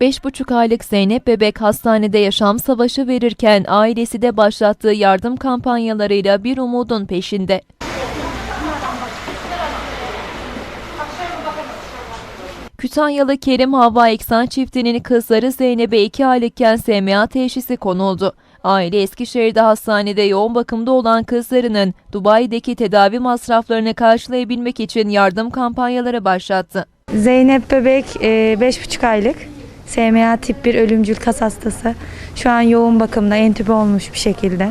5,5 aylık Zeynep bebek hastanede yaşam savaşı verirken ailesi de başlattığı yardım kampanyalarıyla bir umudun peşinde. Kütahyalı Kerim Havva Eksan çiftinin kızları Zeynep'e 2 aylıkken SMA teşhisi konuldu. Aile Eskişehir'de hastanede yoğun bakımda olan kızlarının Dubai'deki tedavi masraflarını karşılayabilmek için yardım kampanyaları başlattı. Zeynep bebek 5,5 aylık. SMA tip 1 ölümcül kas hastası. Şu an yoğun bakımda entübe olmuş bir şekilde.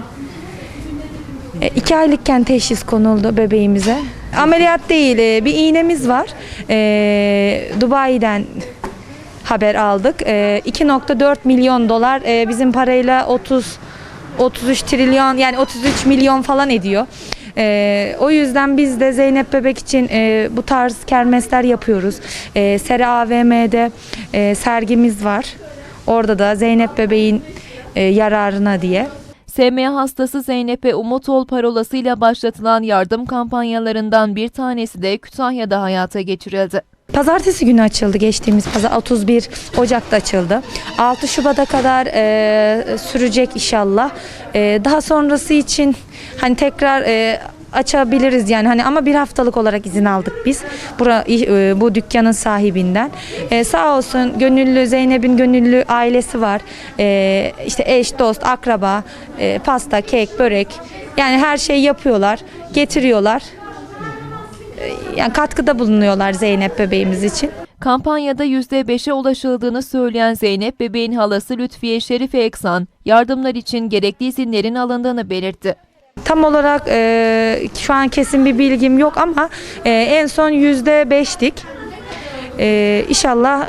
2 aylıkken teşhis konuldu bebeğimize. Ameliyat değil, e, bir iğnemiz var. E, Dubai'den haber aldık. E, 2.4 milyon dolar e, bizim parayla 30 33 trilyon yani 33 milyon falan ediyor. E, o yüzden biz de Zeynep Bebek için e, bu tarz kermesler yapıyoruz. E, Sera AVM'de e, sergimiz var. Orada da Zeynep Bebeğin e, yararına diye. SMA hastası Zeynep'e Umut Ol parolasıyla başlatılan yardım kampanyalarından bir tanesi de Kütahya'da hayata geçirildi. Pazartesi günü açıldı geçtiğimiz pazar 31 Ocak'ta açıldı. 6 Şubat'a kadar e, sürecek inşallah. E, daha sonrası için hani tekrar e, açabiliriz yani hani ama bir haftalık olarak izin aldık biz. Bura, e, bu dükkanın sahibinden. E, sağ olsun gönüllü Zeynep'in gönüllü ailesi var. E, işte eş, dost, akraba, e, pasta, kek, börek yani her şeyi yapıyorlar, getiriyorlar. E, yani katkıda bulunuyorlar Zeynep bebeğimiz için. Kampanyada %5'e ulaşıldığını söyleyen Zeynep bebeğin halası Lütfiye Şerife Eksan, yardımlar için gerekli izinlerin alındığını belirtti. Tam olarak e, şu an kesin bir bilgim yok ama e, en son yüzde beştik. E, inşallah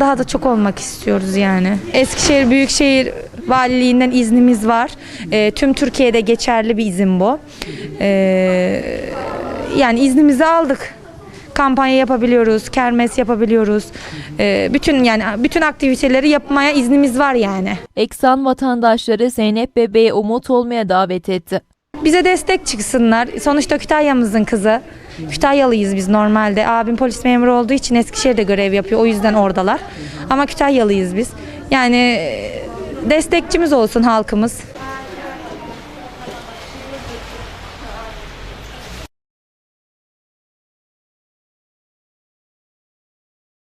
daha da çok olmak istiyoruz yani. Eskişehir Büyükşehir Valiliğinden iznimiz var. E, tüm Türkiye'de geçerli bir izin bu. E, yani iznimizi aldık. Kampanya yapabiliyoruz, kermes yapabiliyoruz. E, bütün yani bütün aktiviteleri yapmaya iznimiz var yani. Eksan vatandaşları Zeynep bebeğe umut olmaya davet etti. Bize destek çıksınlar. Sonuçta Kütahya'mızın kızı. Kütahyalıyız biz normalde. Abim polis memuru olduğu için Eskişehir'de görev yapıyor. O yüzden oradalar. Ama Kütahyalıyız biz. Yani e, destekçimiz olsun halkımız.